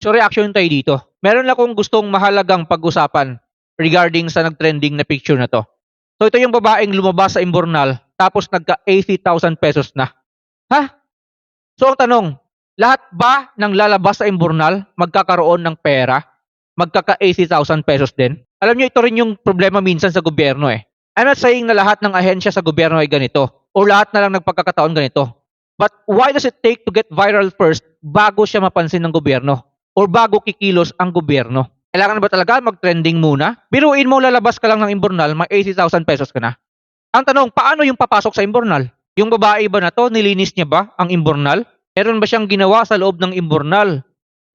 So reaction tayo dito. Meron lang akong gustong mahalagang pag-usapan regarding sa nag-trending na picture na to. So ito yung babaeng lumabas sa Imbornal tapos nagka 80,000 pesos na. Ha? So ang tanong, lahat ba ng lalabas sa Imbornal magkakaroon ng pera? Magkaka 80,000 pesos din? Alam niyo ito rin yung problema minsan sa gobyerno eh. I'm not saying na lahat ng ahensya sa gobyerno ay ganito o lahat na lang nagpagkakataon ganito. But why does it take to get viral first bago siya mapansin ng gobyerno? Or bago kikilos ang gobyerno? Kailangan ba talaga mag-trending muna? Biruin mo lalabas ka lang ng Imbornal, may 80,000 pesos ka na. Ang tanong, paano yung papasok sa Imbornal? Yung babae ba na to, nilinis niya ba ang Imbornal? Meron ba siyang ginawa sa loob ng Imbornal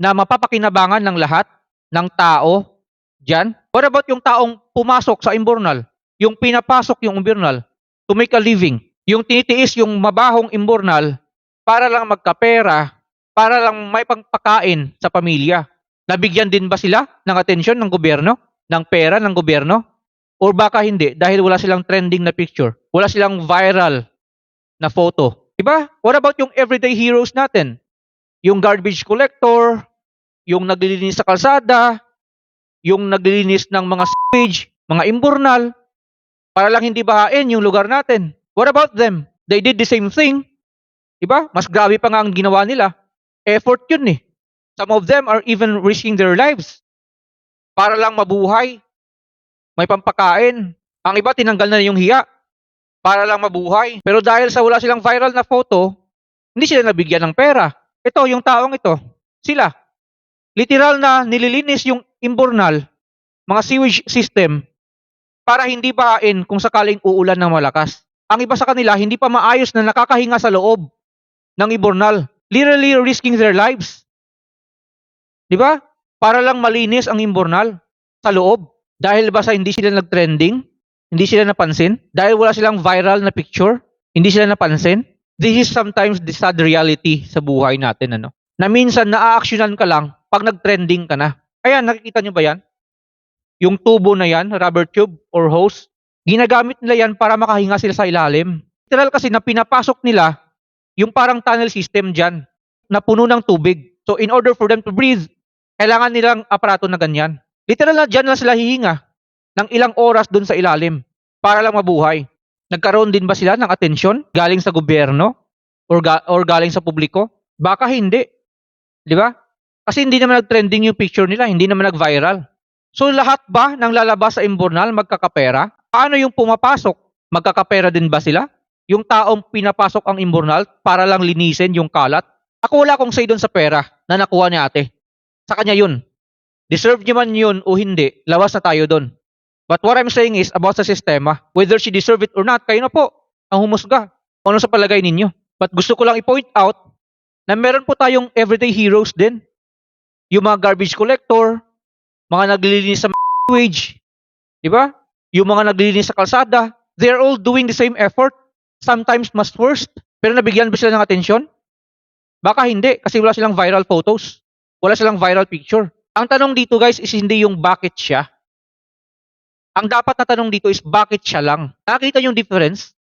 na mapapakinabangan ng lahat ng tao dyan? What about yung taong pumasok sa Imbornal? Yung pinapasok yung Imbornal to make a living? Yung tinitiis yung mabahong Imbornal para lang magkapera, para lang may pangpakain sa pamilya. Nabigyan din ba sila ng atensyon ng gobyerno? Ng pera ng gobyerno? Or baka hindi dahil wala silang trending na picture. Wala silang viral na photo. Diba? What about yung everyday heroes natin? Yung garbage collector, yung naglilinis sa kalsada, yung naglilinis ng mga sewage, mga imbornal, para lang hindi bahain yung lugar natin. What about them? They did the same thing. Diba? Mas grabe pa nga ang ginawa nila. Effort yun eh. Some of them are even risking their lives para lang mabuhay. May pampakain. Ang iba tinanggal na yung hiya para lang mabuhay. Pero dahil sa wala silang viral na photo, hindi sila nabigyan ng pera. Ito, yung taong ito, sila. Literal na nililinis yung imbornal, mga sewage system, para hindi bahain kung sakaling uulan ng malakas. Ang iba sa kanila, hindi pa maayos na nakakahinga sa loob ng imbornal. Literally risking their lives. Di ba? Para lang malinis ang imbornal sa loob. Dahil ba sa hindi sila nag-trending? Hindi sila napansin? Dahil wala silang viral na picture? Hindi sila napansin? This is sometimes the sad reality sa buhay natin. Ano? Na minsan naa-actionan ka lang pag nag-trending ka na. Ayan, nakikita nyo ba yan? Yung tubo na yan, rubber tube or hose, ginagamit nila yan para makahinga sila sa ilalim. Literal kasi na pinapasok nila yung parang tunnel system dyan na puno ng tubig. So in order for them to breathe, kailangan nilang aparato na ganyan. Literal na dyan lang sila hihinga ng ilang oras dun sa ilalim para lang mabuhay. Nagkaroon din ba sila ng atensyon galing sa gobyerno or, ga- or galing sa publiko? Baka hindi. Di ba? Kasi hindi naman nag-trending yung picture nila, hindi naman nag-viral. So lahat ba ng lalabas sa imbornal magkakapera? Paano yung pumapasok? Magkakapera din ba sila? Yung taong pinapasok ang imbornal para lang linisin yung kalat? Ako wala akong say doon sa pera na nakuha ni ate. Sa kanya yun. Deserve niya man yun o hindi, lawas na tayo doon. But what I'm saying is about sa sistema, whether she deserve it or not, kayo na po ang humusga. Ano sa palagay ninyo? But gusto ko lang i-point out na meron po tayong everyday heroes din. Yung mga garbage collector, mga naglilinis sa wage, di ba? Yung mga naglilinis sa kalsada, they're all doing the same effort. Sometimes mas worst. Pero nabigyan ba sila ng atensyon? Baka hindi, kasi wala silang viral photos. Wala silang viral picture. Ang tanong dito guys is hindi yung bakit siya. Ang dapat na tanong dito is bakit siya lang. Nakita yung difference?